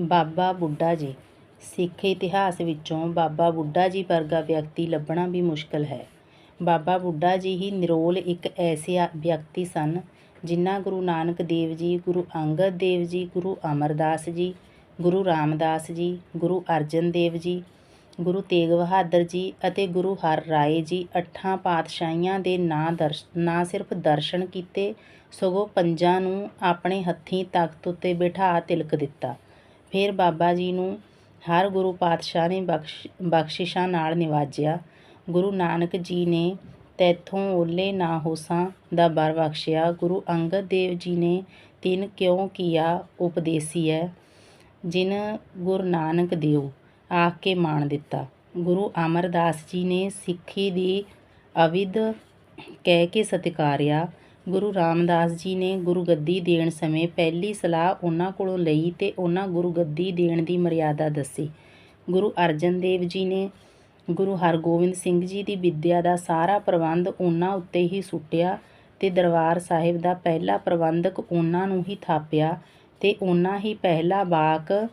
ਬਾਬਾ ਬੁੱਢਾ ਜੀ। ਸਿੱਖ ਇਤਿਹਾਸ ਵਿੱਚੋਂ ਬਾਬਾ ਬੁੱਢਾ ਜੀ ਵਰਗਾ ਵਿਅਕਤੀ ਲੱਭਣਾ ਵੀ ਮੁਸ਼ਕਲ ਹੈ। ਬਾਬਾ ਬੁੱਢਾ ਜੀ ਹੀ ਨਿਰੋਲ ਇੱਕ ਐਸੇ ਵਿਅਕਤੀ ਸਨ, ਜਿਨ੍ਹਾਂ ਗੁਰੂ ਨਾਨਕ ਦੇਵ ਜੀ, ਗੁਰੂ ਅੰਗਦ ਦੇਵ ਜੀ, ਗੁਰੂ ਅਮਰਦਾਸ ਜੀ, ਗੁਰੂ ਰਾਮਦਾਸ ਜੀ, ਗੁਰੂ ਅਰਜਨ ਦੇਵ ਜੀ, ਗੁਰੂ ਤੇਗ ਬਹਾਦਰ ਜੀ ਅਤੇ ਗੁਰੂ ਹਰ ਰਾਏ ਜੀ ਅੱਠਾਂ ਪਾਤਸ਼ਾਹੀਆਂ ਦੇ ਨਾਂ ਦਰਸ਼, ਨਾ ਸਿਰਫ ਦਰਸ਼ਨ ਕੀਤੇ, ਸਗੋਂ ਪੰਜਾਂ ਨੂੰ ਆਪਣੇ ਹੱਥੀਂ ਤਖਤ ਉੱਤੇ ਬਿਠਾ ਤਿਲਕ ਦਿੱਤਾ। ਫਿਰ ਬਾਬਾ ਜੀ ਨੂੰ ਹਰ ਗੁਰੂ ਪਾਤਸ਼ਾਹ ਨੇ ਬਖਸ਼, ਬਖਸ਼ਿਸ਼ਾਂ ਨਾਲ ਨਿਵਾਜਿਆ। ਗੁਰੂ ਨਾਨਕ ਜੀ ਨੇ ਤੈਥੋਂ ਓਲੇ ਨਾ ਹੋਸਾਂ ਦਾ ਬਰ ਬਖਸ਼ਿਆ। ਗੁਰੂ ਅੰਗਦ ਦੇਵ ਜੀ ਨੇ ਤਿਨ ਕਿਉਂ ਕੀਆ ਉਪਦੇਸੀਐ ਜਿਨ ਗੁਰੂ ਨਾਨਕ ਦੇਵ ਆਖ ਕੇ ਮਾਣ ਦਿੱਤਾ। ਗੁਰੂ ਅਮਰਦਾਸ ਜੀ ਨੇ ਸਿੱਖੀ ਦੀ ਅਵਿਧ ਕਹਿ ਕੇ ਸਤਿਕਾਰਿਆ। ਗੁਰੂ ਰਾਮਦਾਸ ਜੀ ਨੇ ਗੁਰੂ ਗੱਦੀ ਦੇਣ ਸਮੇਂ ਪਹਿਲੀ ਸਲਾਹ ਉਹਨਾਂ ਕੋਲੋਂ ਲਈ ਤੇ ਉਹਨਾਂ ਗੁਰੂ ਗੱਦੀ ਦੇਣ ਦੀ ਮਰਿਆਦਾ ਦੱਸੀ। ਗੁਰੂ ਅਰਜਨ ਦੇਵ ਜੀ ਨੇ ਗੁਰੂ ਹਰਗੋਬਿੰਦ ਸਿੰਘ ਜੀ ਦੀ ਵਿੱਦਿਆ ਦਾ ਸਾਰਾ ਪ੍ਰਬੰਧ ਉਹਨਾਂ ਉੱਤੇ ਹੀ ਸੁੱਟਿਆ ਤੇ ਦਰਬਾਰ ਸਾਹਿਬ ਦਾ ਪਹਿਲਾ ਪ੍ਰਬੰਧਕ ਉਹਨਾਂ ਨੂੰ ਹੀ ਥਾਪਿਆ ਤੇ ਉਹਨਾਂ ਹੀ ਪਹਿਲਾ ਬਾਕ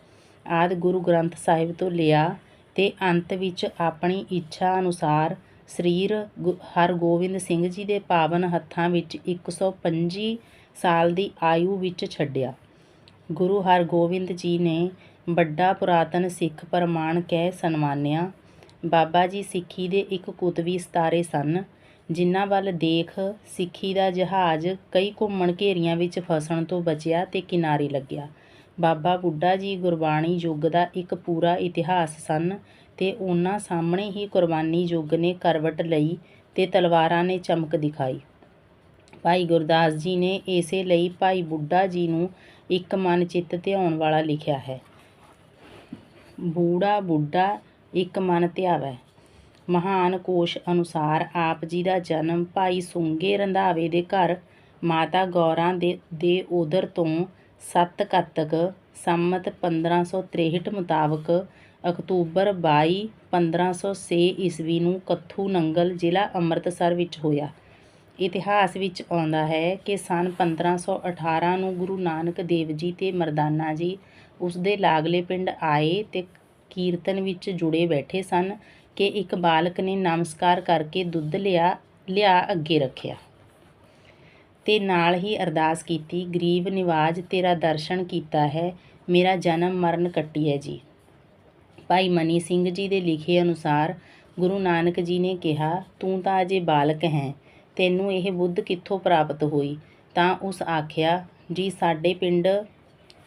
ਆਦਿ ਗੁਰੂ ਗ੍ਰੰਥ ਸਾਹਿਬ ਤੋਂ ਲਿਆ ਤੇ ਅੰਤ ਵਿੱਚ ਆਪਣੀ ਇੱਛਾ ਅਨੁਸਾਰ ਸਰੀਰ ਗੁ- ਹਰਗੋਬਿੰਦ ਸਿੰਘ ਜੀ ਦੇ ਪਾਵਨ ਹੱਥਾਂ ਵਿੱਚ 125 ਸਾਲ ਦੀ ਆਯੂ ਵਿੱਚ ਛੱਡਿਆ। ਗੁਰੂ ਹਰਗੋਬਿੰਦ ਜੀ ਨੇ ਵੱਡਾ ਪੁਰਾਤਨ ਸਿੱਖ ਪ੍ਰਮਾਣ ਕਹਿ ਸਨਮਾਨਿਆ। ਬਾਬਾ ਜੀ ਸਿੱਖੀ ਦੇ ਇੱਕ ਕੁਤਵੀ ਸਤਾਰੇ ਸਨ, ਜਿਨ੍ਹਾਂ ਵੱਲ ਦੇਖ ਸਿੱਖੀ ਦਾ ਜਹਾਜ਼ ਕਈ ਘੁੰਮਣ ਘੇਰੀਆਂ ਵਿੱਚ ਫਸਣ ਤੋਂ ਬਚਿਆ ਤੇ ਕਿਨਾਰੇ ਲੱਗਿਆ। ਬਾਬਾ ਬੁੱਢਾ ਜੀ ਗੁਰਬਾਣੀ ਯੁੱਗ ਦਾ ਇੱਕ ਪੂਰਾ ਇਤਿਹਾਸ ਸਨ ਤੇ ਉਹਨਾਂ ਸਾਹਮਣੇ ਹੀ ਕੁਰਬਾਨੀ ਯੁੱਗ ਨੇ ਕਰਵਟ ਲਈ ਤੇ ਤਲਵਾਰਾਂ ਨੇ ਚਮਕ ਦਿਖਾਈ। ਭਾਈ ਗੁਰਦਾਸ ਜੀ ਨੇ ਇਸੇ ਲਈ ਭਾਈ ਬੁੱਢਾ ਜੀ ਨੂੰ ਇੱਕ ਮਨ ਚਿੱਤ ਧਿਆਉਣ ਵਾਲਾ ਲਿਖਿਆ ਹੈ। ਬੂੜਾ ਬੁੱਢਾ, ਇੱਕ ਮਨ ਧਿਆਵੈ। ਮਹਾਨ ਕੋਸ਼ ਅਨੁਸਾਰ ਆਪ ਜੀ ਦਾ ਜਨਮ ਭਾਈ ਸੁੰਗੇ ਰੰਧਾਵੇ ਦੇ ਘਰ, ਮਾਤਾ ਗੌਰਾਂ ਦੇ ਦੇ ਉਦਰ ਤੋਂ 7 ਕੱਤਕ ਸੰਮਤ 1563 ਮੁਤਾਬਕ ਅਕਤੂਬਰ 22 1506 ਈਸਵੀ ਨੂੰ ਕੱਥੂ ਨੰਗਲ ਜ਼ਿਲ੍ਹਾ ਅੰਮ੍ਰਿਤਸਰ ਵਿੱਚ ਹੋਇਆ। ਇਤਿਹਾਸ ਵਿੱਚ ਆਉਂਦਾ ਹੈ ਕਿ ਸਨ 1518 ਨੂੰ ਗੁਰੂ ਨਾਨਕ ਦੇਵ ਜੀ ਤੇ ਮਰਦਾਨਾ ਜੀ ਉਸ ਦੇ ਲਾਗਲੇ ਪਿੰਡ ਆਏ ਤੇ ਕੀਰਤਨ ਵਿੱਚ ਜੁੜੇ ਬੈਠੇ ਸਨ ਕਿ ਇੱਕ ਬਾਲਕ ਨੇ ਨਮਸਕਾਰ ਕਰਕੇ ਦੁੱਧ ਲਿਆ ਲਿਆ ਅੱਗੇ ਰੱਖਿਆ। ਤੇ ਨਾਲ ਹੀ ਅਰਦਾਸ ਕੀਤੀ, ਗਰੀਬ ਨਿਵਾਜ, ਤੇਰਾ ਦਰਸ਼ਨ ਕੀਤਾ ਹੈ, ਮੇਰਾ ਜਨਮ ਮਰਨ ਕੱਟੀ ਹੈ ਜੀ। ਭਾਈ ਮਨੀ ਸਿੰਘ ਜੀ ਦੇ ਲਿਖੇ ਅਨੁਸਾਰ, ਗੁਰੂ ਨਾਨਕ ਜੀ ਨੇ ਕਿਹਾ, ਤੂੰ ਤਾਂ ਅਜੇ ਬਾਲਕ ਹੈ, ਤੈਨੂੰ ਇਹ ਬੁੱਧ ਕਿੱਥੋਂ ਪ੍ਰਾਪਤ ਹੋਈ? ਤਾਂ ਉਸ ਆਖਿਆ, ਜੀ, ਸਾਡੇ ਪਿੰਡ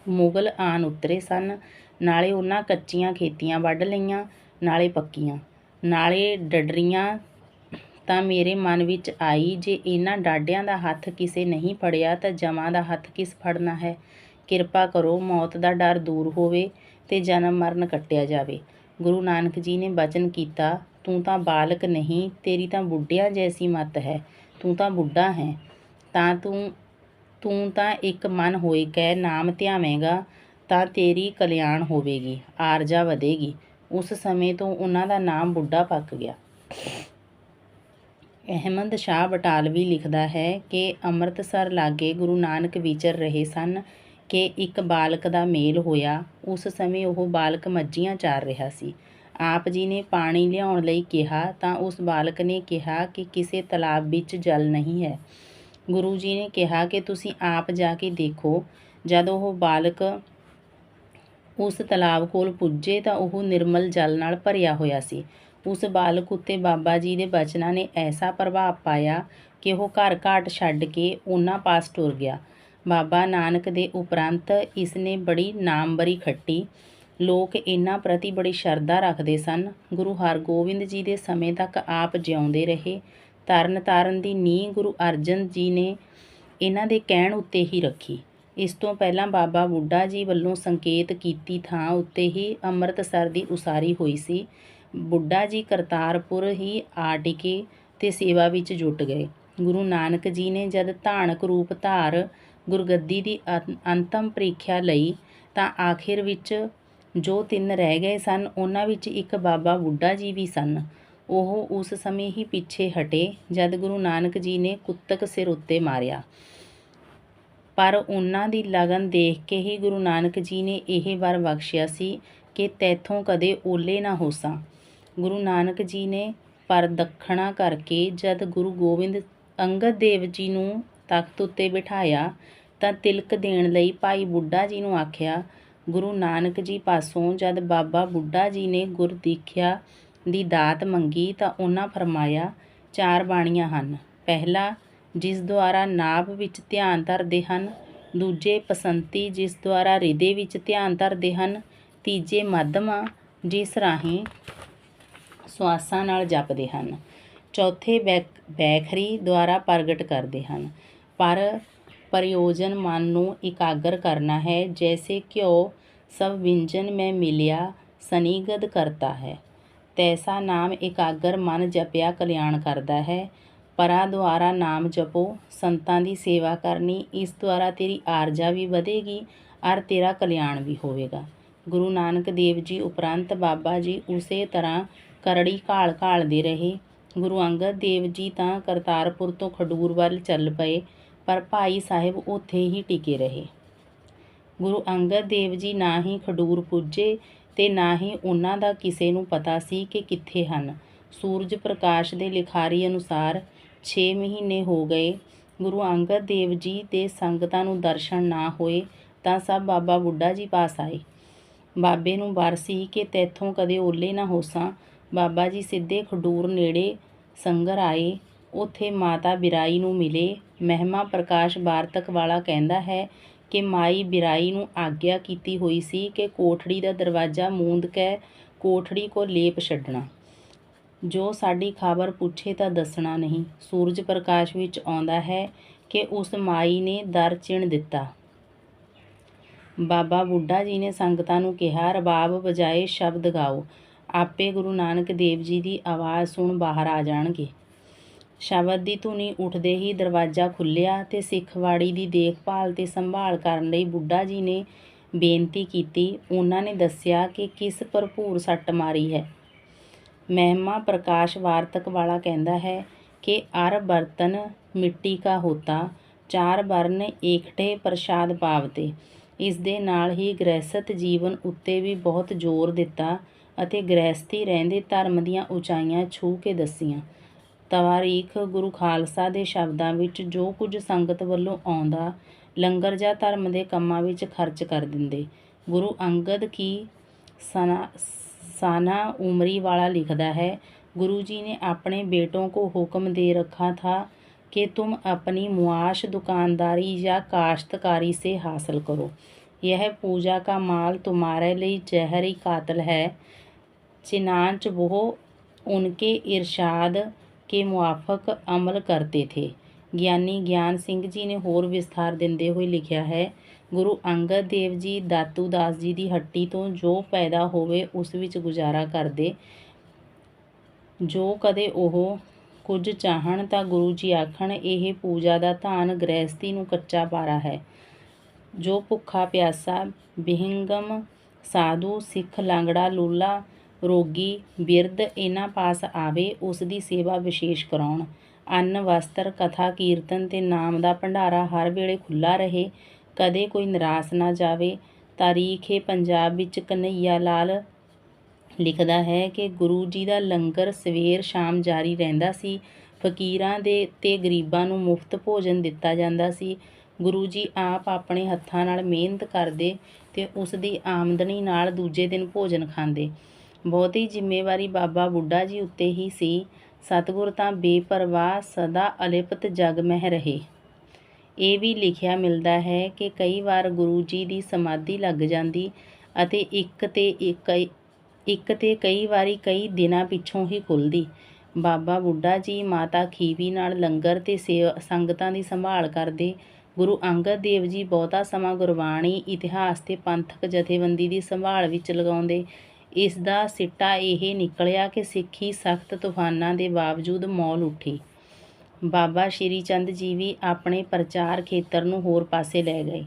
ਮੁਗਲ ਆਣ ਉਤਰੇ ਸਨ, ਨਾਲੇ ਉਹਨਾਂ ਕੱਚੀਆਂ ਖੇਤੀਆਂ ਵੱਢ ਲਈਆਂ, ਨਾਲੇ ਪੱਕੀਆਂ, ਨਾਲੇ ਡਡਰੀਆਂ ਤਾਂ ਮੇਰੇ ਮਨ ਵਿੱਚ ਆਈ, ਜੇ ਇਹਨਾਂ ਡਾਡਿਆਂ ਦਾ ਹੱਥ ਕਿਸੇ ਨਹੀਂ ਫੜਿਆ, ਤਾਂ ਜਮਾਂ ਦਾ ਹੱਥ ਕਿਸ ਫੜਨਾ ਹੈ? ਕਿਰਪਾ ਕਰੋ, ਮੌਤ ਦਾ ਡਰ ਦੂਰ ਹੋਵੇ ਤੇ ਜਨਮ ਮਰਨ ਕੱਟਿਆ ਜਾਵੇ। ਗੁਰੂ ਨਾਨਕ ਜੀ ਨੇ ਬਚਨ ਕੀਤਾ, ਤੂੰ ਤਾਂ ਬਾਲਕ ਨਹੀਂ, ਤੇਰੀ ਤਾਂ ਬੁੱਢਿਆਂ ਜੈਸੀ ਮੱਤ ਹੈ। ਤੂੰ ਤਾਂ ਬੁੱਢਾ ਹੈ। ਤਾਂ ਤੂੰ ਤੂੰ ਤਾਂ ਇੱਕ ਮਨ ਹੋਏ ਕਹਿ ਨਾਮ ਧਿਆਵੇਂਗਾ ਤਾਂ ਤੇਰੀ ਕਲਿਆਣ ਹੋਵੇਗੀ, ਆਰਜਾ ਵਧੇਗੀ। ਉਸ ਸਮੇਂ ਤੋਂ ਉਹਨਾਂ ਦਾ ਨਾਮ ਬੁੱਢਾ ਪੱਕ ਗਿਆ। ਅਹਿਮਦ ਸ਼ਾਹ ਬਟਾਲਵੀ ਲਿਖਦਾ ਹੈ ਕਿ ਅੰਮ੍ਰਿਤਸਰ ਲਾਗੇ ਗੁਰੂ ਨਾਨਕ ਵਿਚਰ ਰਹੇ ਸਨ। ਕਿ ਇੱਕ ਬਾਲਕ ਦਾ ਮੇਲ ਹੋਇਆ, ਉਸ ਸਮੇਂ ਉਹ ਬਾਲਕ ਮੱਝੀਆਂ ਚਾਰ ਰਿਹਾ ਸੀ। ਆਪ ਜੀ ਨੇ ਪਾਣੀ ਲਿਆਉਣ ਲਈ ਕਿਹਾ ਤਾਂ ਉਸ ਬਾਲਕ ਨੇ ਕਿਹਾ ਕਿ ਕਿਸੇ ਤਲਾਬ ਵਿੱਚ ਜਲ ਨਹੀਂ ਹੈ। ਗੁਰੂ ਜੀ ਨੇ ਕਿਹਾ ਕਿ ਤੁਸੀਂ ਆਪ ਜਾ ਕੇ ਦੇਖੋ, ਜਦ ਉਹ ਬਾਲਕ ਉਸ ਤਲਾਬ ਕੋਲ ਪੁੱਜੇ ਤਾਂ ਉਹ ਨਿਰਮਲ ਜਲ ਨਾਲ ਭਰਿਆ ਹੋਇਆ ਸੀ। ਉਸ ਬਾਲਕ ਉੱਤੇ ਬਾਬਾ ਜੀ ਦੇ ਬਚਨਾਂ ਨੇ ਐਸਾ ਪ੍ਰਭਾਵ ਪਾਇਆ ਕਿ ਉਹ ਘਰ ਘਾਟ ਛੱਡ ਕੇ ਉਹਨਾਂ ਪਾਸ ਟੁਰ ਗਿਆ। ਬਾਬਾ ਨਾਨਕ ਦੇ ਉਪਰੰਤ ਇਸ ਨੇ ਬੜੀ ਨਾਮਵਰੀ ਖੱਟੀ। ਲੋਕ ਇਹਨਾਂ ਪ੍ਰਤੀ ਬੜੀ ਸ਼ਰਧਾ ਰੱਖਦੇ ਸਨ। ਗੁਰੂ ਹਰਗੋਬਿੰਦ ਜੀ ਦੇ ਸਮੇਂ ਤੱਕ ਆਪ ਜਿਉਂਦੇ ਰਹੇ। ਤਰਨ ਤਾਰਨ ਦੀ ਨੀਂਹ ਗੁਰੂ ਅਰਜਨ ਜੀ ਨੇ ਇਹਨਾਂ ਦੇ ਕਹਿਣ ਉੱਤੇ ਹੀ ਰੱਖੀ। ਇਸ ਤੋਂ ਪਹਿਲਾਂ ਬਾਬਾ ਬੁੱਢਾ ਜੀ ਵੱਲੋਂ ਸੰਕੇਤ ਕੀਤੀ ਥਾਂ ਉੱਤੇ ਹੀ ਅੰਮ੍ਰਿਤਸਰ ਦੀ ਉਸਾਰੀ ਹੋਈ ਸੀ। ਬੁੱਢਾ ਜੀ ਕਰਤਾਰਪੁਰ ਹੀ ਆ ਟਿਕੇ ਤੇ ਸੇਵਾ ਵਿੱਚ ਜੁਟ ਗਏ। ਗੁਰੂ ਨਾਨਕ ਜੀ ਨੇ ਜਦ ਧਾਨਕ ਰੂਪ ਧਾਰ ਗੁਰਗੱਦੀ ਦੀ ਅੰਤਮ ਪ੍ਰੀਖਿਆ ਲਈ, ਤਾਂ ਆਖਿਰ ਵਿੱਚ ਜੋ ਤਿੰਨ ਰਹਿ ਗਏ ਸਨ, ਉਹਨਾਂ ਵਿੱਚ ਇੱਕ ਬਾਬਾ ਬੁੱਢਾ ਜੀ ਵੀ ਸਨ। ਉਹ ਉਸ ਸਮੇਂ ਹੀ ਪਿੱਛੇ ਹਟੇ, ਜਦ ਗੁਰੂ ਨਾਨਕ ਜੀ ਨੇ ਕੁੱਤਕ ਸਿਰ ਉੱਤੇ ਮਾਰਿਆ। ਪਰ ਉਹਨਾਂ ਦੀ ਲਗਨ ਦੇਖ ਕੇ ਹੀ ਗੁਰੂ ਨਾਨਕ ਜੀ ਨੇ ਇਹ ਵਰ ਬਖਸ਼ਿਆ ਸੀ ਕਿ ਤੈਥੋਂ ਕਦੇ ਓਲੇ ਨਾ ਹੋਸਾਂ। ਗੁਰੂ ਨਾਨਕ ਜੀ ਨੇ ਪਰ ਦੱਖਣਾ ਕਰਕੇ ਜਦ ਗੁਰੂ ਗੋਬਿੰਦ ਅੰਗਦ ਦੇਵ ਜੀ ਨੂੰ ਤਖਤ ਉੱਤੇ ਬਿਠਾਇਆ ਤਾਂ ਤਿਲਕ ਦੇਣ ਲਈ ਭਾਈ ਬੁੱਢਾ ਜੀ ਨੂੰ ਆਖਿਆ, ਗੁਰੂ ਨਾਨਕ ਜੀ ਪਾਸੋਂ ਜਦ ਬਾਬਾ ਬੁੱਢਾ ਜੀ ਨੇ ਗੁਰਦੀਖਿਆ ਦੀ ਦਾਤ ਮੰਗੀ ਤਾਂ ਉਹਨਾਂ ਫਰਮਾਇਆ, ਚਾਰ ਬਾਣੀਆਂ ਹਨ। ਪਹਿਲਾ, ਜਿਸ ਦੁਆਰਾ ਨਾਭ ਵਿੱਚ ਧਿਆਨ ਧਰਦੇ ਹਨ। ਦੂਜੇ, ਪਸੰਤੀ, ਜਿਸ ਦੁਆਰਾ ਹਿਰਦੇ ਵਿੱਚ ਧਿਆਨ ਧਰਦੇ ਹਨ। ਤੀਜੇ, ਮੱਧਮਾ, ਜਿਸ ਰਾਹੀਂ ਸਵਾਸਾਂ ਨਾਲ ਜਪਦੇ ਹਨ। ਚੌਥੇ, ਬੈਕ, ਬੈਖਰੀ ਦੁਆਰਾ ਪ੍ਰਗਟ ਕਰਦੇ ਹਨ। ਪਰ ਪ੍ਰਯੋਜਨ ਮਨ ਨੂੰ ਇਕਾਗਰ ਕਰਨਾ ਹੈ, ਜੈਸੇ ਘਿਓ ਸਭ ਵਿੰਜਨ ਮੈਂ ਮਿਲਿਆ ਸਨੀਗਦ ਕਰਤਾ ਹੈ। ਤੈਸਾ ਨਾਮ ਇਕਾਗਰ ਮਨ ਜਪਿਆ ਕਲਿਆਣ ਕਰਦਾ ਹੈ। ਪਰਾਂ ਦੁਆਰਾ ਨਾਮ ਜਪੋ, ਸੰਤਾਂ ਦੀ ਸੇਵਾ ਕਰਨੀ, ਇਸ ਦੁਆਰਾ ਤੇਰੀ ਆਰਜਾ ਵੀ ਵਧੇਗੀ ਔਰ ਤੇਰਾ ਕਲਿਆਣ ਵੀ ਹੋਵੇਗਾ। ਗੁਰੂ ਨਾਨਕ ਦੇਵ ਜੀ ਉਪਰੰਤ ਬਾਬਾ ਜੀ ਉਸੇ ਤਰ੍ਹਾਂ ਕਰੜੀ ਘਾਲ ਘਾਲਦੇ ਰਹੇ। ਗੁਰੂ ਅੰਗਦ ਦੇਵ ਜੀ ਤਾਂ ਕਰਤਾਰਪੁਰ ਤੋਂ ਖਡੂਰ ਵੱਲ ਚੱਲ ਪਏ। ਪਰ ਭਾਈ ਸਾਹਿਬ ਉੱਥੇ ਹੀ ਟਿਕੇ ਰਹੇ। ਗੁਰੂ ਅੰਗਦ ਦੇਵ ਜੀ ਨਾ ਹੀ ਖਡੂਰ ਪੁੱਜੇ ਤੇ ਨਾ ਹੀ ਉਹਨਾਂ ਦਾ ਕਿਸੇ ਨੂੰ ਪਤਾ ਸੀ ਕਿ ਕਿੱਥੇ ਹਨ। ਸੂਰਜ ਪ੍ਰਕਾਸ਼ ਦੇ ਲਿਖਾਰੀ ਅਨੁਸਾਰ 6 ਮਹੀਨੇ ਹੋ ਗਏ, ਗੁਰੂ ਅੰਗਦ ਦੇਵ ਜੀ ਦੇ ਸੰਗਤਾਂ ਨੂੰ ਦਰਸ਼ਨ ਨਾ ਹੋਏ ਤਾਂ ਸਭ ਬਾਬਾ ਬੁੱਢਾ ਜੀ ਪਾਸ ਆਏ। ਬਾਬੇ ਨੂੰ ਵਰ ਸੀ ਕਿ ਤੈਥੋਂ ਕਦੇ ਓਲੇ ਨਾ ਹੋਸਾਂ। ਬਾਬਾ ਜੀ ਸਿੱਧੇ ਖਡੂਰ ਨੇੜੇ ਸੰਗਰ ਆਏ। ਉੱਥੇ ਮਾਤਾ ਬਿਰਾਈ ਨੂੰ ਮਿਲੇ। ਮਹਿਮਾ ਪ੍ਰਕਾਸ਼ ਵਾਰਤਕ ਵਾਲਾ ਕਹਿੰਦਾ ਹੈ ਕਿ ਮਾਈ ਬਿਰਾਈ ਨੂੰ ਆਗਿਆ ਕੀਤੀ ਹੋਈ ਸੀ ਕਿ ਕੋਠੜੀ ਦਾ ਦਰਵਾਜ਼ਾ ਮੂੰਦ ਕੇ ਕੋਠੜੀ ਕੋ ਲੇਪ ਛੱਡਣਾ। ਜੋ ਸਾਡੀ ਖਬਰ ਪੁੱਛੇ ਤਾਂ ਦੱਸਣਾ ਨਹੀਂ। ਸੂਰਜ ਪ੍ਰਕਾਸ਼ ਵਿੱਚ ਆਉਂਦਾ ਹੈ ਕਿ ਉਸ ਮਾਈ ਨੇ ਦਰ ਚਿਣ ਦਿੱਤਾ। ਬਾਬਾ ਬੁੱਢਾ ਜੀ ਨੇ ਸੰਗਤਾਂ ਨੂੰ ਕਿਹਾ, ਰਬਾਬ ਬਜਾਏ ਸ਼ਬਦ ਗਾਓ। ਆਪੇ ਗੁਰੂ ਨਾਨਕ ਦੇਵ ਜੀ ਦੀ ਆਵਾਜ਼ ਸੁਣ ਬਾਹਰ ਆ ਜਾਣਗੇ। ਸ਼ਬਦ ਦੀ ਧੁਨੀ ਉੱਠਦੇ ਹੀ ਦਰਵਾਜ਼ਾ ਖੁੱਲ੍ਹਿਆ ਤੇ ਸਿੱਖਵਾੜੀ ਦੀ ਦੇਖਭਾਲ ਤੇ ਸੰਭਾਲ ਕਰਨ ਲਈ ਬੁੱਢਾ ਜੀ ਨੇ ਬੇਨਤੀ ਕੀਤੀ। ਉਹਨਾਂ ਨੇ ਦੱਸਿਆ ਕਿ ਕਿਸ ਭਰਪੂਰ ਸੱਟ ਮਾਰੀ ਹੈ। ਮਹਿਮਾ ਪ੍ਰਕਾਸ਼ ਵਾਰਤਕ ਵਾਲਾ ਕਹਿੰਦਾ ਹੈ ਕਿ ਅਰ ਬਰਤਨ ਮਿੱਟੀ ਕਾ ਹੋਤਾ, ਚਾਰ ਬਰਨ ਏਕਟੇ ਪ੍ਰਸ਼ਾਦ ਪਾਵਤੇ। ਇਸ ਦੇ ਨਾਲ ਹੀ ਗ੍ਰਹਿਸਤ ਜੀਵਨ ਉੱਤੇ ਵੀ ਬਹੁਤ ਜ਼ੋਰ ਦਿੱਤਾ ਅਤੇ ਗ੍ਰਹਿਸਥੀ ਰਹਿੰਦੇ ਧਰਮ ਦੀਆਂ ਉਚਾਈਆਂ ਛੂ ਕੇ ਦੱਸੀਆਂ। ਤਵਾਰੀਖ ਗੁਰੂ ਖਾਲਸਾ ਦੇ ਸ਼ਬਦਾਂ ਵਿੱਚ ਜੋ ਕੁਝ ਸੰਗਤ ਵੱਲੋਂ ਆਉਂਦਾ ਲੰਗਰ ਜਾਂ ਧਰਮ ਦੇ ਕੰਮਾਂ ਵਿੱਚ ਖਰਚ ਕਰ ਦਿੰਦੇ ਗੁਰੂ ਅੰਗਦ ਕੀ ਸਨਾ साना उमरी वाला लिखता है गुरु जी ने अपने बेटों को हुक्म दे रखा था कि तुम अपनी मुआश दुकानदारी या काश्तकारी से हासिल करो यह पूजा का माल तुम्हारे लिए जहरी कातल है चिनाच वो उनके इरशाद के ਮੁਆਫਕ ਅਮਲ ਕਰਤੇ ਥੇ। ਗਿਆਨੀ ਗਿਆਨ ਸਿੰਘ ਜੀ ਨੇ ਹੋਰ ਵਿਸਥਾਰ ਦਿੰਦੇ ਹੋਏ ਲਿਖਿਆ ਹੈ, ਗੁਰੂ ਅੰਗਦ ਦੇਵ ਜੀ, ਦਾਤੂ ਦਾਸ ਜੀ ਦੀ ਹੱਟੀ ਤੋਂ ਜੋ ਪੈਦਾ ਹੋਵੇ, ਉਸ ਵਿੱਚ ਗੁਜ਼ਾਰਾ ਕਰਦੇ। ਜੋ ਕਦੇ ਉਹ ਕੁਝ ਚਾਹਣ ਤਾਂ ਗੁਰੂ ਜੀ ਆਖਣ, ਇਹ ਪੂਜਾ ਦਾ ਧਾਨ ਗ੍ਰਹਿਸਤੀ ਨੂੰ ਕੱਚਾ ਪਾਰਾ ਹੈ। ਜੋ ਭੁੱਖਾ ਪਿਆਸਾ, ਬਿਹੰਗਮ ਸਾਧੂ, ਸਿੱਖ ਲੰਗੜਾ ਲੂਲਾ ਰੋਗੀ ਬਿਰਧ ਇਹਨਾਂ ਪਾਸ ਆਵੇ, ਉਸ ਦੀ ਸੇਵਾ ਵਿਸ਼ੇਸ਼ ਕਰਾਉਣ। ਅੰਨ, ਵਸਤਰ, ਕਥਾ, ਕੀਰਤਨ ਤੇ ਨਾਮ ਦਾ ਭੰਡਾਰਾ ਹਰ ਵੇਲੇ ਖੁੱਲਾ ਰਹੇ। ਕਦੇ ਕੋਈ ਨਿਰਾਸ਼ ਨਾ ਜਾਵੇ। ਤਾਰੀਖ ਏ ਪੰਜਾਬ ਵਿੱਚ ਕਨਈਆ ਲਾਲ। ਲਿਖਦਾ ਹੈ ਕਿ ਗੁਰੂ ਜੀ ਦਾ ਲੰਗਰ ਸਵੇਰ ਸ਼ਾਮ ਜਾਰੀ ਰਹਿੰਦਾ ਸੀ। ਫਕੀਰਾਂ ਦੇ ਤੇ ਗਰੀਬਾਂ ਨੂੰ ਮੁਫਤ ਭੋਜਨ ਦਿੱਤਾ ਜਾਂਦਾ ਸੀ। ਗੁਰੂ ਜੀ ਆਪ ਆਪਣੇ ਹੱਥਾਂ ਨਾਲ ਮਿਹਨਤ ਕਰਦੇ ਤੇ ਉਸ ਦੀ ਆਮਦਨੀ ਨਾਲ ਦੂਜੇ ਦਿਨ ਭੋਜਨ ਖਾਂਦੇ। ਬਹੁਤੀ ਜ਼ਿੰਮੇਵਾਰੀ ਬਾਬਾ ਬੁੱਢਾ ਜੀ ਉੱਤੇ ਹੀ ਸੀ। ਸਤਿਗੁਰ ਤਾਂ ਬੇਪਰਵਾਹ ਸਦਾ ਅਲਿਪਤ ਜਗ ਮਹਿ ਰਹੇ। ਇਹ ਵੀ ਲਿਖਿਆ ਮਿਲਦਾ ਹੈ ਕਿ ਕਈ ਵਾਰ ਗੁਰੂ ਜੀ ਦੀ ਸਮਾਧੀ ਲੱਗ ਜਾਂਦੀ ਅਤੇ ਇੱਕ ਤੇ ਇੱਕ ਇੱਕ ਤੇ ਕਈ ਵਾਰੀ ਕਈ ਦਿਨਾਂ ਪਿੱਛੋਂ ਹੀ ਖੁੱਲਦੀ ਬਾਬਾ ਬੁੱਢਾ ਜੀ ਮਾਤਾ ਖੀਵੀ ਨਾਲ ਲੰਗਰ ਤੇ ਸੇਵਾ, ਸੰਗਤਾਂ ਦੀ ਸੰਭਾਲ ਕਰਦੇ। ਗੁਰੂ ਅੰਗਦ ਦੇਵ ਜੀ ਬਹੁਤਾ ਸਮਾਂ ਗੁਰਬਾਣੀ, ਇਤਿਹਾਸ ਤੇ ਪੰਥਕ ਜਥੇਬੰਦੀ ਦੀ ਸੰਭਾਲ ਵਿੱਚ ਲਗਾਉਂਦੇ। ਇਸ ਦਾ ਸਿੱਟਾ ਇਹ ਨਿਕਲਿਆ ਕਿ ਸਿੱਖੀ ਸਖਤ ਤੂਫਾਨਾਂ ਦੇ ਬਾਵਜੂਦ ਮੌਲ ਉੱਠੀ। ਬਾਬਾ ਸ਼੍ਰੀ ਚੰਦ ਜੀ ਵੀ ਆਪਣੇ ਪ੍ਰਚਾਰ ਖੇਤਰ ਨੂੰ ਹੋਰ ਪਾਸੇ ਲੈ ਗਏ।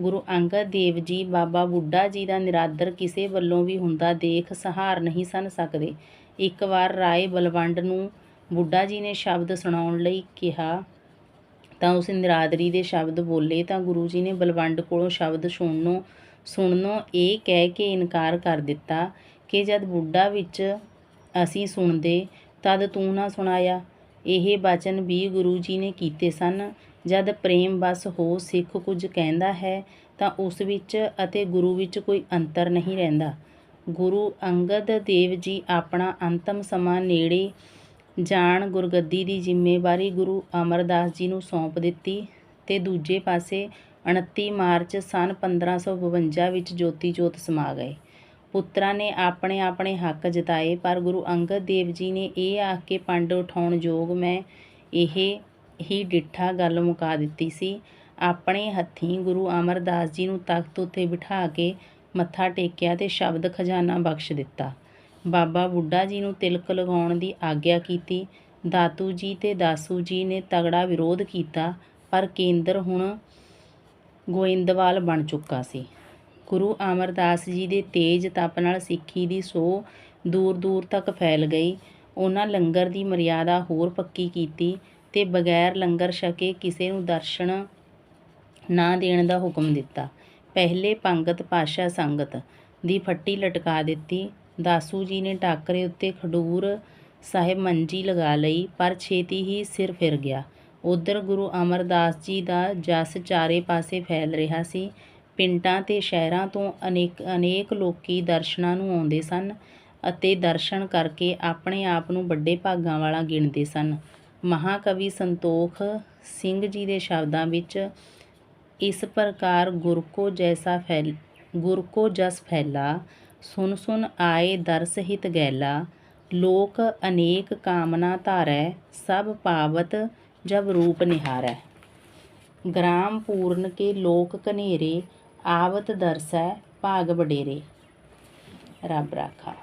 ਗੁਰੂ ਅੰਗਦ ਦੇਵ ਜੀ, ਬਾਬਾ ਬੁੱਢਾ ਜੀ ਦਾ ਨਿਰਾਦਰ ਕਿਸੇ ਵੱਲੋਂ ਵੀ ਹੁੰਦਾ ਦੇਖ ਸਹਾਰ ਨਹੀਂ ਸਨ ਸਕਦੇ। ਇੱਕ ਵਾਰ ਰਾਏ ਬਲਵੰਡ ਨੂੰ ਬੁੱਢਾ ਜੀ ਨੇ ਸ਼ਬਦ ਸੁਣਾਉਣ ਲਈ ਕਿਹਾ, ਤਾਂ ਉਸ ਨਿਰਾਦਰੀ ਦੇ ਸ਼ਬਦ ਬੋਲੇ ਤਾਂ ਗੁਰੂ ਜੀ ਨੇ ਬਲਵੰਡ ਕੋਲੋਂ ਸ਼ਬਦ ਸੁਣਨੋਂ ਸੁਣਨੋਂ ਇਹ ਕਹਿ ਕੇ ਇਨਕਾਰ ਕਰ ਦਿੱਤਾ ਕਿ ਜਦ ਬੁੱਢਾ ਵਿੱਚ ਅਸੀਂ ਸੁਣਦੇ, ਤਦ ਤੂੰ ਨਾ ਸੁਣਾਇਆ। ਇਹ ਬਚਨ ਵੀ ਗੁਰੂ ਜੀ ਨੇ ਕੀਤੇ ਸਨ। ਜਦ ਪ੍ਰੇਮ ਬਸ ਹੋ ਸਿੱਖ ਕੁਝ ਕਹਿੰਦਾ ਹੈ, ਤਾਂ ਉਸ ਵਿੱਚ ਅਤੇ ਗੁਰੂ ਵਿੱਚ ਕੋਈ ਅੰਤਰ ਨਹੀਂ ਰਹਿੰਦਾ। ਗੁਰੂ ਅੰਗਦ ਦੇਵ ਜੀ ਆਪਣਾ ਅੰਤਮ ਸਮਾਂ ਨੇੜੇ ਜਾਣ ਗੁਰਗੱਦੀ ਦੀ ਜ਼ਿੰਮੇਵਾਰੀ ਗੁਰੂ ਅਮਰਦਾਸ ਜੀ ਨੂੰ ਸੌਂਪ ਦਿੱਤੀ ਤੇ ਦੂਜੇ ਪਾਸੇ 29 ਮਾਰਚ ਸੰਨ ਪੰਦਰਾਂ ਸੌ ਬਵੰਜਾ ਵਿੱਚ ਜੋਤੀ ਜੋਤ ਸਮਾ ਗਏ। ਪੁੱਤਰਾਂ ਨੇ ਆਪਣੇ ਆਪਣੇ ਹੱਕ ਜਤਾਏ, ਪਰ ਗੁਰੂ ਅੰਗਦ ਦੇਵ ਜੀ ਨੇ ਇਹ ਆਖ ਕੇ ਪੰਡ ਉਠਾਉਣ ਯੋਗ ਮੈਂ ਇਹ ਹੀ ਡਿੱਠਾ ਗੱਲ ਮੁਕਾ ਦਿੱਤੀ ਸੀ। ਆਪਣੇ ਹੱਥੀਂ ਗੁਰੂ ਅਮਰਦਾਸ ਜੀ ਨੂੰ ਤਖਤ ਉੱਤੇ ਬਿਠਾ ਕੇ ਮੱਥਾ ਟੇਕਿਆ ਤੇ ਸ਼ਬਦ ਖਜ਼ਾਨਾ ਬਖਸ਼ ਦਿੱਤਾ। ਬਾਬਾ ਬੁੱਢਾ ਜੀ ਨੂੰ ਤਿਲਕ ਲਗਾਉਣ ਦੀ ਆਗਿਆ ਕੀਤੀ। ਦਾਤੂ ਜੀ ਤੇ ਦਾਸੂ ਜੀ ਨੇ ਤਗੜਾ ਵਿਰੋਧ ਕੀਤਾ, ਪਰ ਕੇਂਦਰ ਹੁਣ ਗੋਇੰਦਵਾਲ ਬਣ ਚੁੱਕਾ ਸੀ। ਗੁਰੂ ਅਮਰਦਾਸ ਜੀ ਦੇ ਤੇਜ ਤਪ ਨਾਲ ਸਿੱਖੀ ਦੀ ਸੋ ਦੂਰ ਦੂਰ ਤੱਕ ਫੈਲ ਗਈ। ਉਹਨਾਂ ਲੰਗਰ ਦੀ ਮਰਿਆਦਾ ਹੋਰ ਪੱਕੀ ਕੀਤੀ ਤੇ ਬਗੈਰ ਲੰਗਰ ਛਕੇ ਕਿਸੇ ਨੂੰ ਦਰਸ਼ਨ ਨਾ ਦੇਣ ਦਾ ਹੁਕਮ ਦਿੱਤਾ। ਪਹਿਲੇ ਪੰਗਤ ਪਾਸ਼ਾ ਸੰਗਤ ਦੀ ਫੱਟੀ ਲਟਕਾ ਦਿੱਤੀ। ਦਾਸੂ ਜੀ ਨੇ ਟਾਕਰੇ ਉੱਤੇ ਖਡੂਰ ਸਾਹਿਬ ਮੰਜੀ ਲਗਾ ਲਈ, ਪਰ ਛੇਤੀ ਹੀ ਸਿਰ ਫਿਰ ਗਿਆ। ਉਧਰ ਗੁਰੂ ਅਮਰਦਾਸ ਜੀ ਦਾ ਜਸ ਚਾਰੇ ਪਾਸੇ ਫੈਲ ਰਿਹਾ ਸੀ। ਪਿੰਡਾਂ ਤੇ ਸ਼ਹਿਰਾਂ ਤੋਂ ਅਨੇਕ ਅਨੇਕ ਲੋਕੀ ਦਰਸ਼ਨਾਂ ਨੂੰ ਆਉਂਦੇ ਸਨ ਅਤੇ ਦਰਸ਼ਨ ਕਰਕੇ ਆਪਣੇ ਆਪ ਨੂੰ ਵੱਡੇ ਭਾਗਾਂ ਵਾਲਾ ਗਿਣਦੇ ਸਨ। ਮਹਾਕਵੀ ਸੰਤੋਖ ਸਿੰਘ ਜੀ ਦੇ ਸ਼ਬਦਾਂ ਵਿੱਚ ਇਸ ਪ੍ਰਕਾਰ ਗੁਰ ਕੋ ਜੈਸਾ ਫੈਲ ਗੁਰ ਕੋ ਜਸ ਫੈਲਾ, ਸੁਨ ਸੁਨ ਆਏ ਦਰਸ ਹਿਤ ਗੈਲਾ, ਲੋਕ ਅਨੇਕ ਕਾਮਨਾ ਧਾਰੈ, ਸਭ ਪਾਵਤ ਜਬ ਰੂਪ ਨਿਹਾਰੈ। ਗ੍ਰਾਮ ਪੂਰਨ ਕੇ ਲੋਕ ਕਨੇਰੇ ਆਵਤ ਦਰਸੈ ਭਾਗ ਵਡੇਰੇ। ਰੱਬ ਰਾਖਾ।